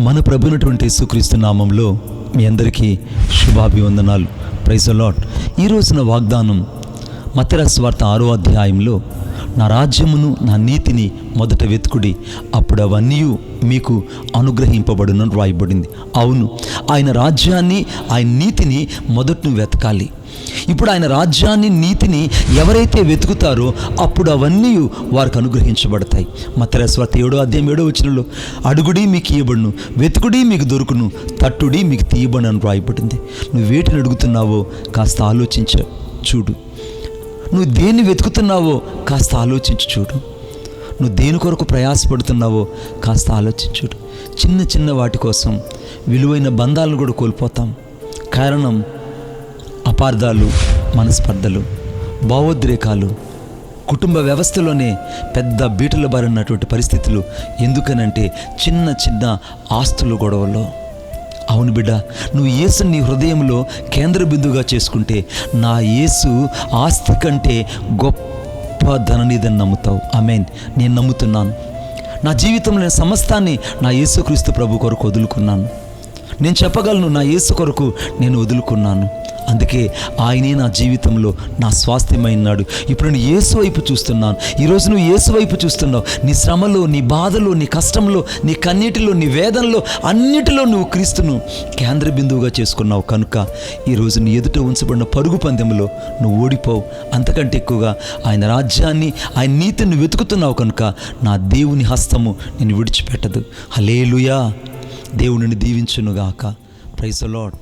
మన ప్రభునటువంటి సుక్రీస్తు నామంలో మీ అందరికీ శుభాభివందనాలు. ప్రైజ్ లాట్ ఈ రోజున వాగ్దానం మతరస్వార్థ ఆరో అధ్యాయంలో నా రాజ్యమును నా నీతిని మొదట వెతుకుడి అప్పుడు అవన్నీ మీకు అనుగ్రహింపబడునని రాయబడింది అవును ఆయన రాజ్యాన్ని ఆయన నీతిని మొదటను వెతకాలి. ఇప్పుడు ఆయన రాజ్యాన్ని నీతిని ఎవరైతే వెతుకుతారో అప్పుడు అవన్నీ వారికి అనుగ్రహించబడతాయి. మతరస్వార్త ఏడో అధ్యాయం ఏడో వచ్చినలో అడుగుడి మీకు ఇవ్వబడును వెతుకుడి మీకు దొరుకును తట్టుడి మీకు తీయబడు అని రాయబడింది. నువ్వు వేటిని అడుగుతున్నావో కాస్త ఆలోచించ చూడు. నువ్వు దేన్ని వెతుకుతున్నావో కాస్త ఆలోచించి చూడు. నువ్వు దేని కొరకు ప్రయాసపడుతున్నావో కాస్త ఆలోచించుడు చిన్న చిన్న వాటి కోసం విలువైన బంధాలను కూడా కోల్పోతాం. కారణం అపార్థాలు మనస్పర్ధలు భావోద్రేకాలు కుటుంబ వ్యవస్థలోనే పెద్ద బీటలు బారినటువంటి పరిస్థితులు ఎందుకనంటే చిన్న చిన్న ఆస్తుల గొడవలో అవును బిడ్డ నువ్వు యేసు నీ హృదయంలో కేంద్ర బిందువుగా చేసుకుంటే నా యేసు ఆస్తి కంటే గొప్ప ధననిధిని నమ్ముతావు. మీన్ నేను నమ్ముతున్నాను. నా జీవితంలో సమస్తాన్ని నా యేసుక్రీస్తు ప్రభు కొరకు వదులుకున్నాను. నేను చెప్పగలను నా యేసు కొరకు నేను వదులుకున్నాను. అందుకే ఆయనే నా జీవితంలో నా స్వాస్థ్యమైనాడు. ఇప్పుడు నేను ఏసు వైపు చూస్తున్నాను. ఈరోజు నువ్వు ఏసు వైపు చూస్తున్నావు. నీ శ్రమలో నీ బాధలో నీ కష్టంలో నీ కన్నీటిలో నీ వేదనలో అన్నిటిలో నువ్వు క్రీస్తును కేంద్ర బిందువుగా చేసుకున్నావు కనుక ఈరోజు నీ ఎదుట ఉంచబడిన పరుగు పందెంలో నువ్వు ఓడిపోవు. అంతకంటే ఎక్కువగా ఆయన రాజ్యాన్ని ఆయన నీతిని వెతుకుతున్నావు కనుక నా దేవుని హస్తము నేను విడిచిపెట్టదు. హలేలుయా దేవుడిని దీవించునుగాక. Praise lord